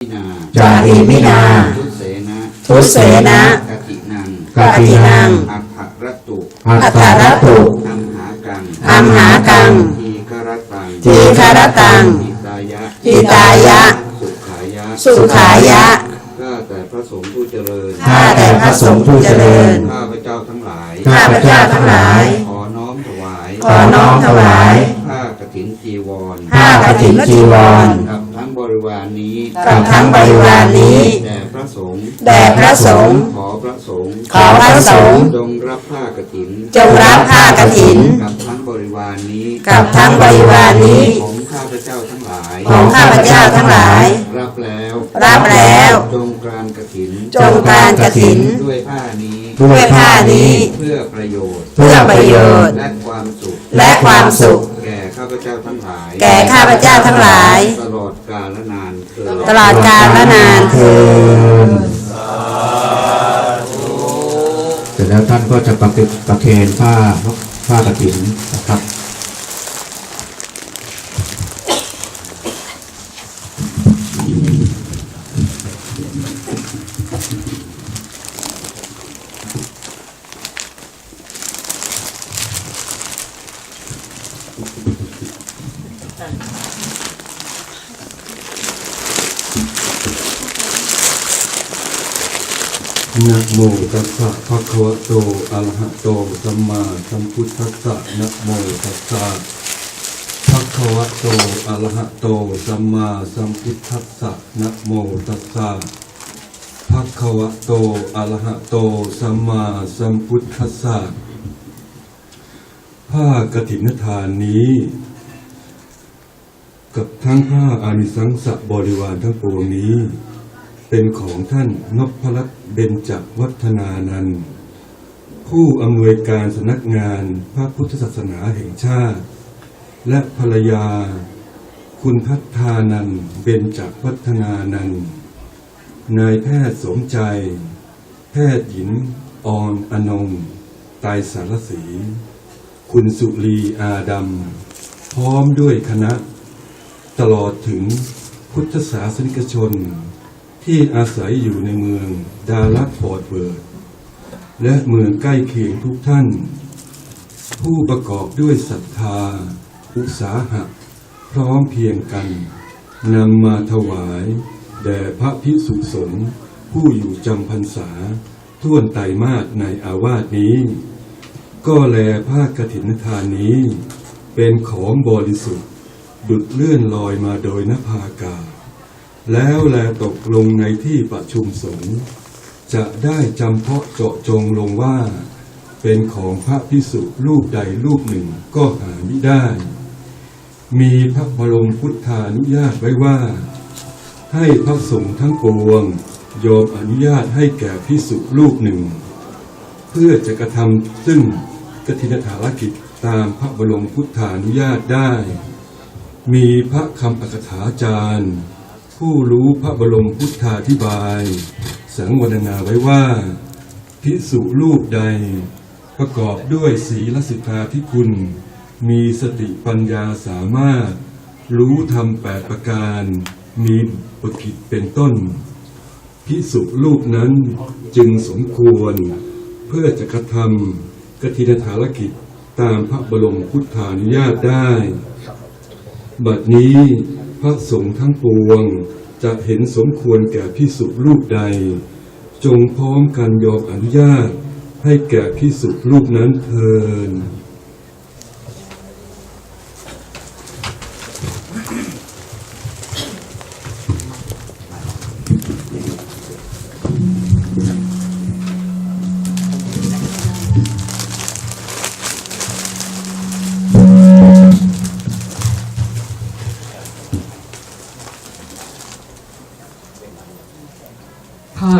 มินาจารีมินา ทุเสนะทุเสนะกตินังกาตินัง อัฏฐรตุอัตตารตุอัมหากังอัมหากัง ทีกรตังทีฆรตังอิตายะอิตายะ สุขายะ สุขายะ ข้าแต่พระสงฆ์ผู้เจริญ ข้าแต่พระสงฆ์ผู้เจริญ ข้าพระเจ้าทั้งหลาย ข้าพเจ้าทั้งหลาย ขอน้อมถวาย ขอน้อมถวายผ้ากฐินจีวรผ้ากฐินจีวรกั บทั้งบริวารนี้กับทั้งบริวารนี้แด่พระสงฆ์แด่พระสงฆ์ขอพระสงฆ์ขอพระสงฆ์จงรับผ้ากฐินจงรับผ้ากฐินกับทั้งบริวารนี้กับทั้งบริวารนี้ของข้าพเจ้าทั้งหลายของข้าพเจ้าทั้งหลาย รับแล้วรับแล้วจงกรานกฐินจงการกฐินด้วยผ้านี้ด้วยผ้านี้เพื่อประโยชน์เพื่อประโยชน์ และความสุขและความสุข แก่ข้าพเจ้าทั้งหลาย แก่ข้าพเจ้าทั้งหลายตลอด กาลนานเถิดตลอดกาลและนานเทินเสร็จแล้วท่านก็จะประเคประเคนผ้าผ้ากระถินนะครับ นะโมตัสสะภะคะวะโตอะระหะโตสัมมาสัมพุทธัสสะนะโมตัสสะภะคะวะโตอะระหะโตสัมมาสัมพุทธัสสะนะโมตัสสะภะคะวะโตอะระหะโตสัมมาสัมพุทธัสสะผ้ากฐินทานนี้ กับทั้งผ้าอานิสังสะบริวารทั้งปวงนี้ เป็นของท่านนพรัตน์เบญจวัฒนานันท์ผู้อำนวยการสำนักงานพระพุทธศาสนาแห่งชาติ และภรรยา คุณพัฒานันท์เบญจวัฒนานันท์นายแพทย์สมใจ แพทย์หญิงออนอนงตายสารสี คุณสุรีอาดำพร้อมด้วยคณะ ตลอดถึงพุทธศาสนิกชน ที่อาศัยอยู่ในเมืองดาลักฟอร์ดเบิร์ดและเมืองใกล้เคียงทุกท่าน ผู้ประกอบด้วยศรัทธา อุตสาหะ พร้อมเพียงกันนำมาถวาย แด่พระพิสุสงฆ์ผู้อยู่จำพรรษาท่วนไตรมาสในอาวาสนี้ ก็แลผ้ากฐินทานนี้ เป็นของบริสุทธิ์ ดุดเลื่อนลอยมาโดยนภาากาศ แล้วแลตกลงในที่ประชุมสงฆ์จะได้จำเพาะเจาะจงลงว่า เป็นของพระพิสุรูปใดรูปหนึ่งก็หาไม่ได้ มีพระบรมพุทธานุญาตไว้ว่า ให้พระสงฆ์ทั้งปวงยอมอนุญาตให้แก่พิสุรูปหนึ่ง เพื่อจะกระทำซึ่งกฐินฐารกิจตามพระบรมพุทธานุญาตได้ มีพระคำอักถาจารย์ ผู้รู้พระบรมพุทธาธิบาย สังวรณาไว้ว่า พิสุรูปใด ประกอบด้วยศีลสิทธาธิคุณ มีสติปัญญาสามารถ รู้ธรรมแปดประการ มีปกิจเป็นต้น พิสุรูปนั้นจึงสมควร เพื่อจะกระทำกฐินฐารกิจตามพระบรมพุทธานุญาตได้ บัดนี้ ระสงฆ์ทั้งปวงจะเห็นสมควรแก่พิสุรูปใด จงพร้อมกันยอมอนุญาตให้แก่พิสุรูปนั้นเทิน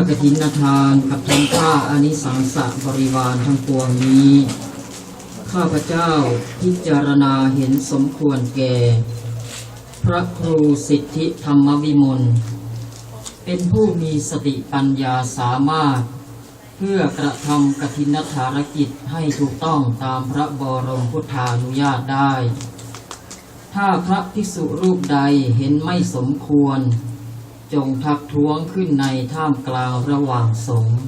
กฐินทานกับทั้งผ้าอานิสังสะบริวารทั้งปวงนี้ ข้าพเจ้าพิจารณาเห็นสมควรแก่ พระครูสิทธิธรรมวิมลเป็นผู้มีสติปัญญาสามารถ เพื่อกระทำกฐินธารกิจให้ถูกต้องตามพระบรมพุทธานุญาตได้ ถ้าพระภิกษุรูปใดเห็นไม่สมควร จงทักท้วงขึ้นในท่ามกลางระหว่างสงฆ์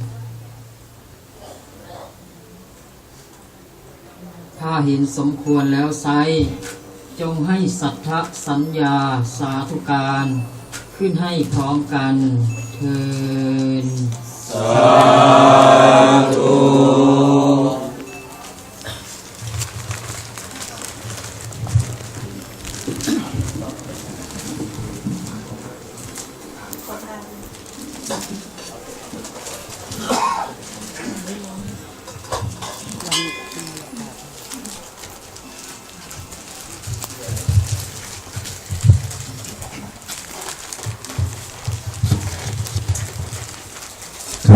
ถ้าเห็นสมควรแล้วไซจงให้สัทธสัญญาสาธุการ ขึ้นให้พร้อมกันเทิน ครั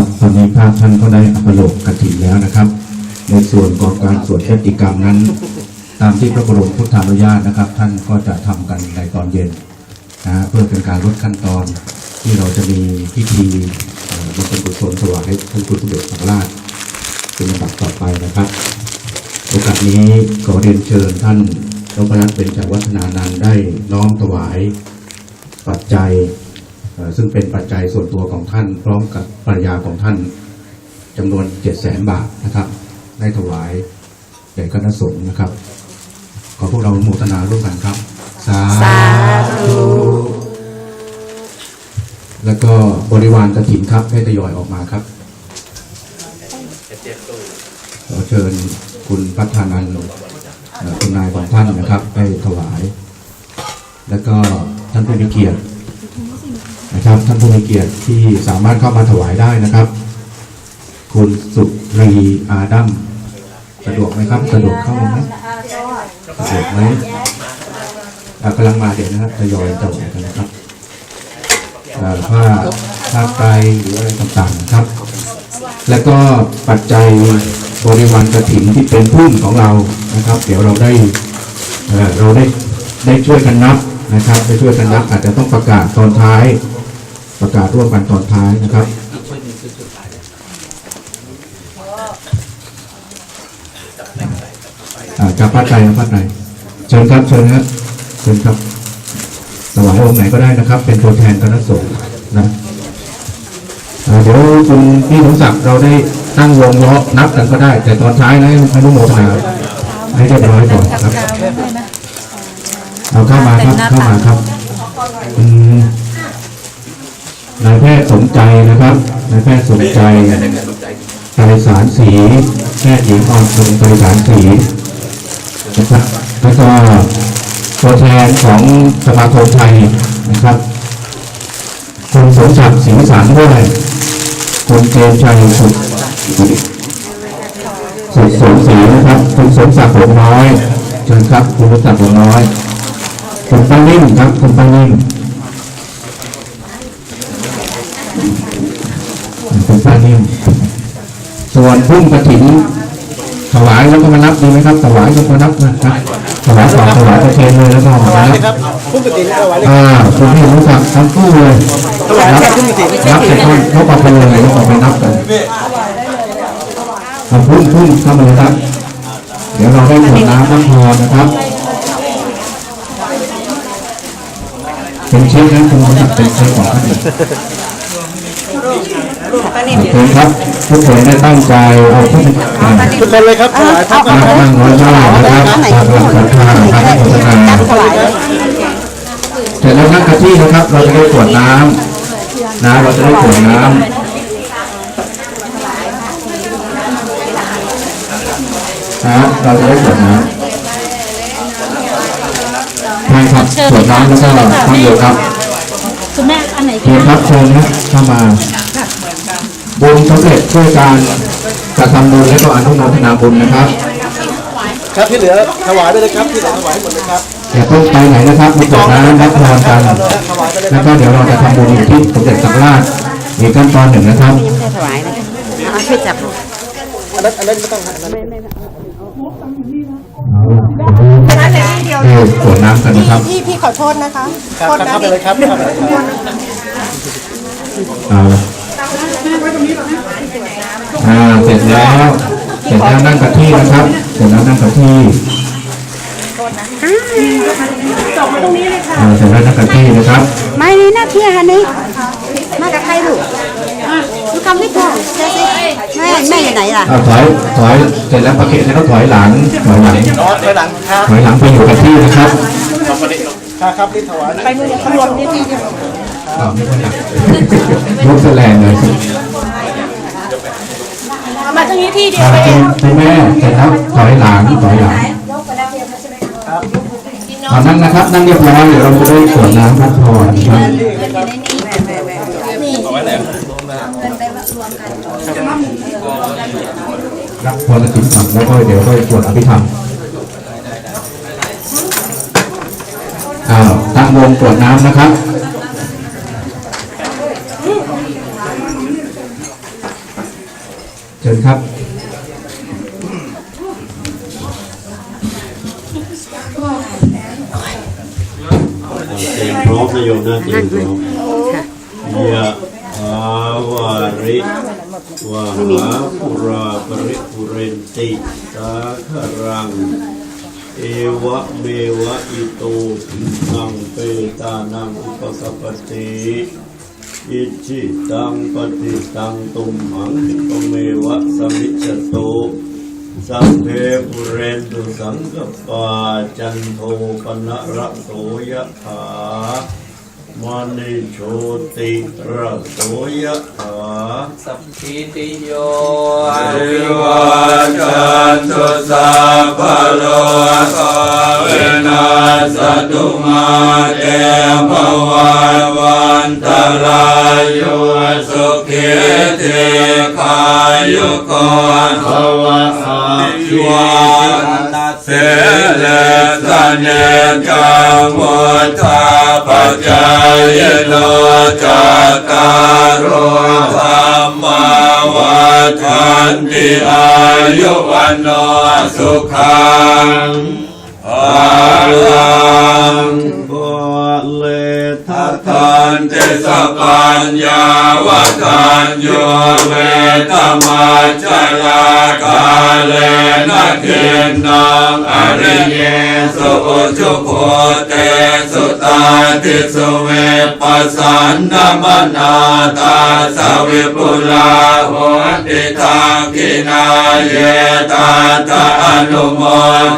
บตอนนี้พระท่านก็ได้อัปโลกกฐินแล้วนะครับ ในส่วนของการสวดแคติกรรมนั้น ตามที่พระบรมพุทธานุญาตนะครับ ท่านก็จะทำกันในตอนเย็นนะฮะเพื่อเป็นการลดขั้นตอน ที่เราจะมีพิธีบำเพ็ญกุศลถวายให้ท่านพุทธเดชสังฆราชเป็นลำดับต่อไปนะครับ โอกาสนี้ขอเรียนเชิญท่านนพรัตน์เป็นจากวัฒนานันได้น้อมถวายปัจจัย ซึ่งเป็นปัจจัยส่วนตัวของท่าน พร้อมกับภรรยาของท่านจำนวนเจ็ดแสนบาทนะครับ ได้ถวายแก่คณะสงฆ์นะครับ ขอพวกเราโมทนาร่วมกันครับ แล้วก็บริวารกฐินครับ ให้ทยอยออกมาครับขอเชิญคุณพัฒนันท์เอ่อคุณนายของท่านนะครับ ได้ถวาย แล้วก็ท่านผู้มีเกียรตินะครับ ท่านผู้มีเกียรติที่สามารถเข้ามาถวายได้นะครับ คุณสุรีอาดัมสะดวกไหมครับ สะดวกเข้าไหมสะดวกไหมกำลังมาเดี๋ยวนะครับทยอยถวายกันนะครับ ผ้าผ้าไตรหรืออะไรต่างๆนะครับ แล้วก็ปัจจัยบริวารกระถิ่นที่เป็นพุ่มของเรานะครับ เดี๋ยวเราได้เเราได้ได้ช่วยกันนับนะครับได้ช่วยกันนับอาจจะต้องประกาศตอนท้าย ประกาศร่วมกันตอนท้ายนะครับอ่าจับผ้าใจนะผ้าใจเชิญครับเชิญครับเชิญครับ ถวายองค์ไหนก็ได้นะครับ เป็นตัวแทนคณะสงฆ์นะอ่าเดี๋ยวคุณพี่สมศักดิ์เราได้ตั้งวงล้อนับกันก็ได้ แต่ตอนท้ายนะให้อนุโมทนาให้เรียบร้อยก่อนครับเอาเข้ามาครับเข้ามาครับอืมนายแพทย์สมใจนะครับนายแพทย์สมใจไตรสารสีแพทย์หญิงออนทรงไตรสารสีนะครับแล้วก็ ตัวแทนของสมาคมไทยนะครับ คุณสมศักดิ์ศรีสารด้วย คุณเกณฑ์ชัยสุดสุดสมศรีนะครับ คุณสมศักดิ์หงน้อยเชิญครับ คุณสมศักดิ์หงน้อย คุณป้านิ่มครับ คุณป้านิ่มคุณป้านิ่มส่วนพุ่มกระถิน ถวายแล้วก็มานับดีไหมครับถวายแล้วก็นับนะครับถวายก่อนถวายประเคนเลยแล้วก็มานับครับผู้กตินถวายเลยอ่าคุณพี่รู้จักทั้งคู่เลยนับนับเสร็จก็เขาก็ไปเลยแล้วก็ไปนับกันเอาพุ่มพุ่มเข้ามาเลยครับ เดี๋ยวเราได้ขวดน้ำน้ำพรนะครับเป็นเช็คนะคุณผู้ชมเป็นเช็คของท่านเองโอเคครับทุกคนได้ตั้งใจเอาทุกอ่าทุกคนเลยครับถวายพร้อมกันตั้งน้อยหน้านะครับตามหลักศรัทธาครับโฆษณาเสร็จแล้วนั่งกะที่นะครับ เราจะได้ขวดน้ำนะเราจะได้ขวดน้ำนะเราจะได้ขวดน้ำใช่ครับขวดน้ำแล้วก็ทั้งเดียวครับคุณแม่อันไหนเชิญครับเชิญนะเข้ามา บุญสำเร็จช่วยการกระทำบุญและก็อนุโมทนาบุญนะครับ ครับที่เหลือถวายไปเลยครับที่เหลือถวายให้หมดเลยครับอย่าเพิ่งไปไหนนะครับมีกดน้ำรับพรกันถวายไปเลยคแล้รัวบก็เดี๋ยวเราจะทำบุญอยู่ที่สมเด็จสังฆราชอีกขั้นตอนหนึ่งนะครับยังไม่ได้ถวายเลยเอาช่วยจับอันนั้นอันนั้นไม่ต้องอันนั้นเออขวดน้ำกันนะครับพี่พี่ขอโทษนะคะครับครับเข้าไปเลยครับเข้าไปเลยครับเอาละ อ่าเสร็จแล้ว เสร็จแล้วนั่งกับที่นะครับ เสร็จแล้วนั่งกับที่จบมาตรงนี้เลยเอ่อเสร็จแล้วนักกะที่นะครับ ไม่นี่น่าเที่ยอันนี้มากับใครลูกอะดูคำให้ถูกเจ๊สิแม่แม่อยู่ไหนล่ะเอาถอยถอยเสร็จแล้วประเคนแล้วก็ถอยหลังถอยหลังรถไปหลังครับถอยหลังไปอยู่กับที่นะครับครับครับที่ถวายไปมือขบวนนี่ที่อ้าวไม่ค่อยหนักยกแสลงเลย มาตรงนี้ที่เดีคยวรับไปเอคุณงคุณแม่เสร็จแล้วถอยหลังถอยหลังเอานั่งนะครับ นั่งเรียบร้อยเดี๋ยวเราจะได้กรวดน้ำรับพรนะครับรับพรและสินธรรมแล้วก็เดี๋ยวก็สวดอภิธรรมอ้าวตั้งวงกรวดน้ำนะครับ ชิญครับ เตรียมพร้อมนะโยมนะเตรียมพร้อมยะหาวาริวาหาปุราปริปุเรนติสาคารัง เอวะเมวะอิโตทินังเปตานังอุปกปปติ อิจิตังปฏิตังตุมหังคิปะเมวะสมิจโตสัพเพปุเรนตุสังกปาจันโทปนะระโสยะถามณิโชติระโสยะถา สัพพิติโยวิวัจันตุสัพพโลกเวนัสตุมาเตภวันวันตรายโยสุขิติขายุโกภวะอาภิวันเสเลสเนกังวุฒาปัจจายโนจัตตารโอธรรมาวัฏันติอายุวันโนสุขังอาลังบเลทัทัทันเตสปัญญาวัฏันโยเวตมาจลากาเลนะเทียนนางอริเยสุอุจุโพเตสุตาติสุเวปัสสันนมนาตาสวิปุลาโหติทากินาเยตาตาอนุโม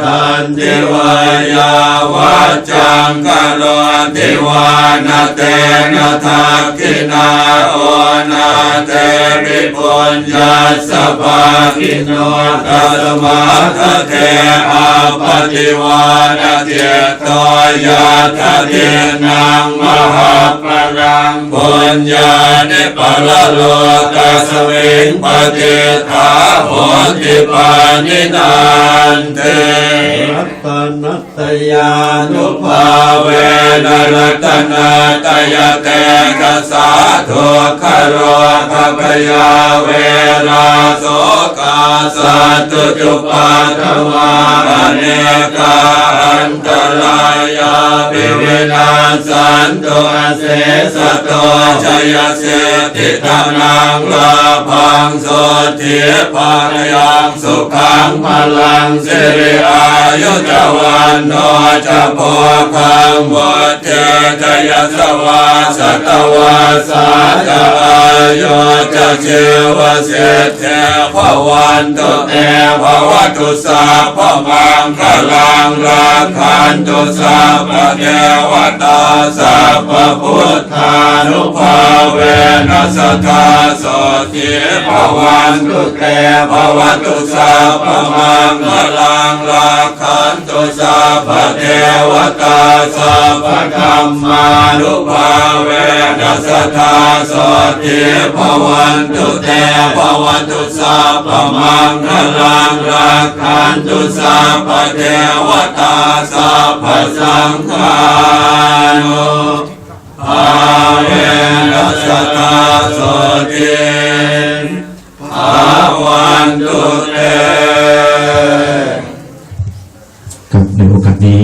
ทันติวายาวาจังกะโลติวานาเตนะทักขินาโอนาเตปิปุญญาสภาคิโนตัสมาทะเทอาปฏิวานาเตโตยาทะเทนังมหาปรังปุญญาเนปะละโลกัสเวงปฏิทาโหติปานินานเตรัตนัตยานุภาเวนรัตนาตยเตกสาธุคโรคพยาเวราโส กาสัตตุจุปาทวาเนกาอันตรายาปิวินาสันตุอาเสสะโตชยเสติธนังลาพังโสติภาคยังสุขังพลังสิริอายุจวันโนจะโพคังวุฒิจยสวาสตวาสาจอายุ จะเชวเสเทภวันตุเตภวตุสาพมังคลังรักขันตุสาพเทวตาสาพพุทธานุภาเวนัสตาโสติภวันตุเตภวตุสาพมังคลังรักขันตุสาพเทวตาสาพธรรมานุภาเวนัสตาโสติภวัวันตุเตภวันตุสาปมังคลังรักขันตุสาปเทวตาสาพสังฆานุอาเวนัสตาโสติภาวันตุเตกับในโอกาสนี้